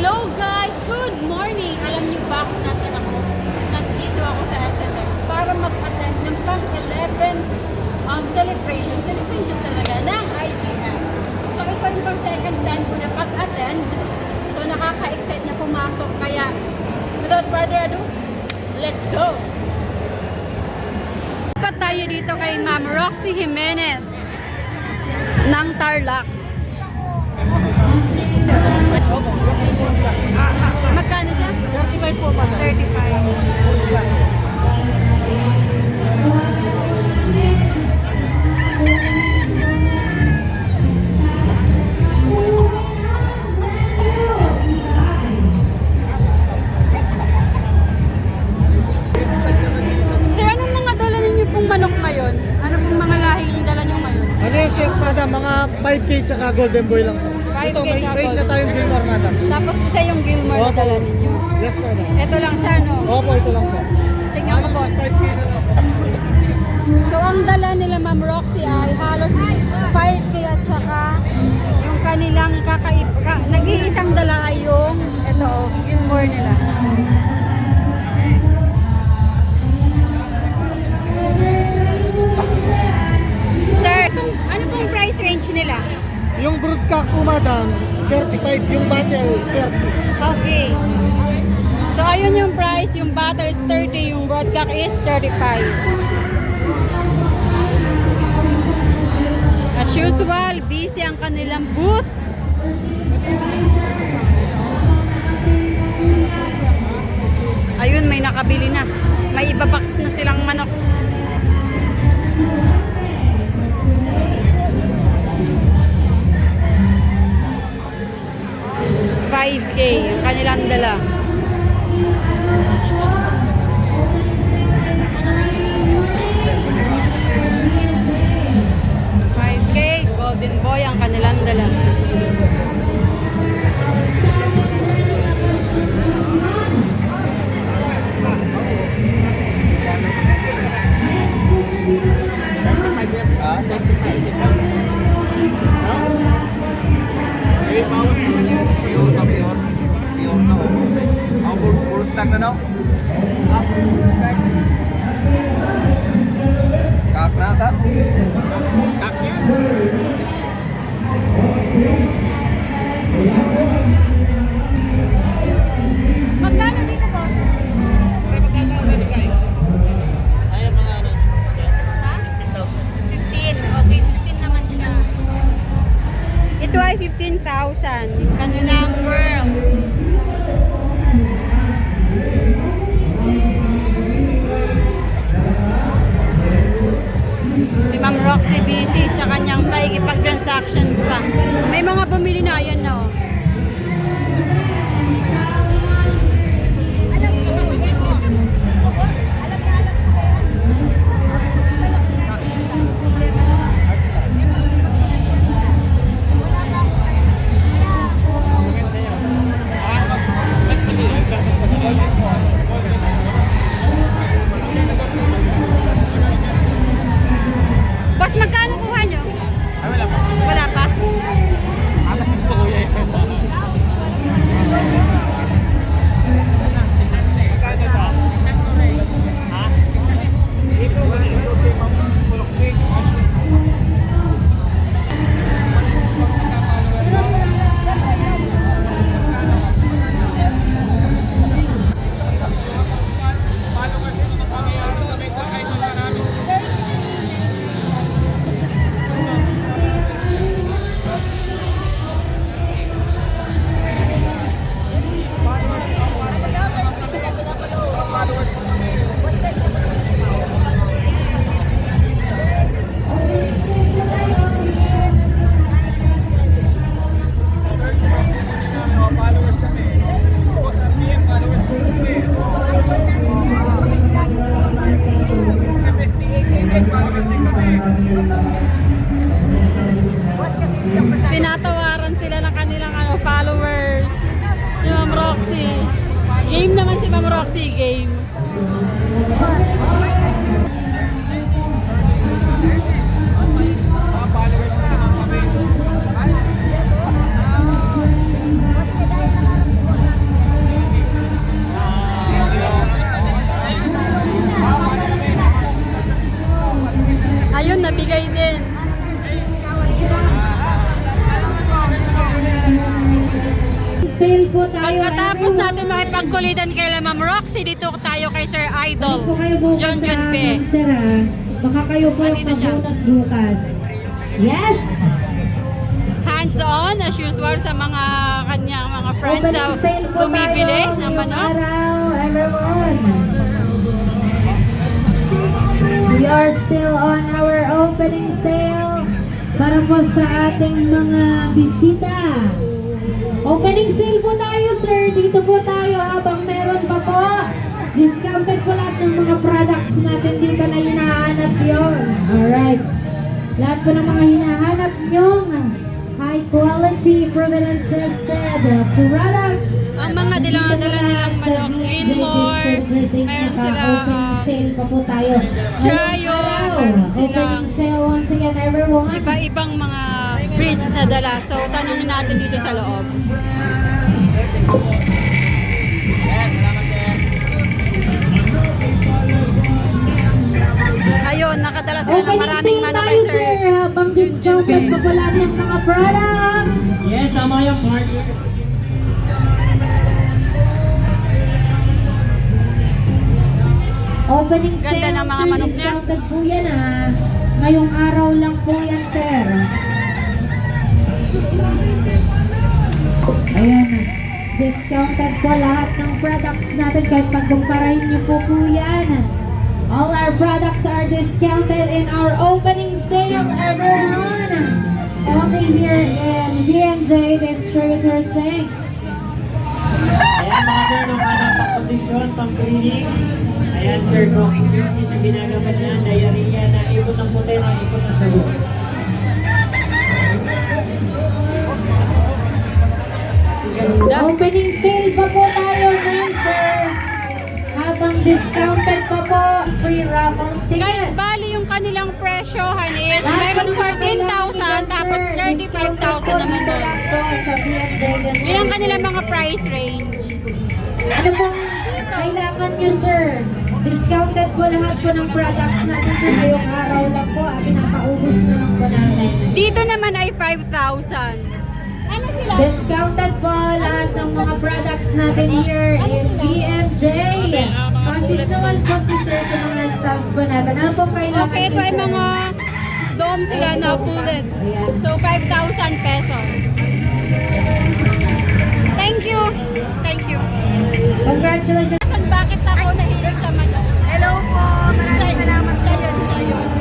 Hello guys! Good morning! Alam niyo ba kung nasan ako? Nandito ako sa SMS para mag-attend ng pang-11 um, celebration. Celebration talaga ng IGF. So ito pang second time ko na pag-attend. So nakaka-excite na pumasok. Kaya without further ado, let's go! Dapat tayo dito kay Ma'am Roxy Jimenez ng Tarlac. Magkano siya? 35 po, madam. 35. Sir, anong mga dala ninyo pong manok ngayon? Ano pong mga lahi yung ngayon? Ano madam? Mga 5K tsaka golden boy lang po. 5K Ito, may na golden tayong Gilmar, madam. Tapos isa yung Gilmore na Opo. dala ninyo. Yes, madam. Ito lang siya, no? Opo, ito lang po. Tingnan ko Halos po. 5K na lang po. So, ang dala nila Ma'am Roxy ay halos 5K at saka yung kanilang kakaib... Ka, nag-iisang dala ay yung ito, oh, Gilmore nila. Sir, ano pong price range nila? Yung broodcock po, madam, 35. Yung battle, 30. Okay. So, ayun yung price. Yung butter is 30, yung broadcock is 35. As usual, busy ang kanilang booth. Ayun, may nakabili na. May ibabox na silang manok. Five k ang kanilang dala. Full stack na Ma'am Roxy, game. Natin makipagkulitan kay Ma'am Roxy, dito tayo kay Sir Idol, John sa. Ma'am Sir, ah. Baka kayo po Andito siya. bukas. Yes! Hands-on as usual sa mga kanyang mga friends na Opening sale po bumibili ng ngayong manok. araw, everyone. We are still on our opening sale para po sa ating mga bisita. Opening sale po tayo, sir. Dito po tayo habang meron pa po. Discounted po lahat ng mga products natin dito na hinahanap yun. Alright. Lahat po ng mga hinahanap nyong high quality, proven and tested products. Ang mga po nilang manok, Inc. meron sila, ah, sale pa po tayo. Meron sila. Opening sale once again, everyone. Iba-ibang mga breeds na dala. So, tanongin natin dito sa loob. Ayun, nakadala sila ng maraming manok kay sir. Sir. Habang discounted pa ng mga products. Yes, tama yan, Mark. Opening Ganda sale, ng mga sir. manok niya. Discounted po yan, ha. Ngayong araw lang po yan, sir. Ayan. Discounted po lahat ng products natin kahit pagkumparahin niyo po po yan. All our products are discounted in our opening sale, everyone. Only here in B&J Distributors Inc. Mga sir, nung kanang pang-condition, pang-cleaning. Ayan sir, no emergency sa ginagamit na, diarrhea na ikot ng puti na ikot ng sayo. Opening sale pa po tayo, ma'am, sir. Habang discounted pa po, free raffle Guys, tickets. bali yung kanilang presyohan is Lahat po meron ng mga kailangan 14,000 dyan, tapos sir. Discounted 35,000 naman doon. Yun ang kanilang mga price range. Ano pong kailangan nyo, sir? Discounted po lahat po ng products natin, sir. Ngayong araw lang po. At pinakaubos na lang po namin. Dito naman ay 5,000. Ano sila? Discounted po lahat ng mga products natin here in BMJ. Pasis naman po si sir sa mga staffs po natin. Ano pong kailangan Okay, ito ay mga dome sila na bullet. So, 5,000 pesos. Thank you. Thank you. Congratulations. Bakit ako nahilig sa manok? Hello po. Maraming salamat po. Sa'yo, sa'yo.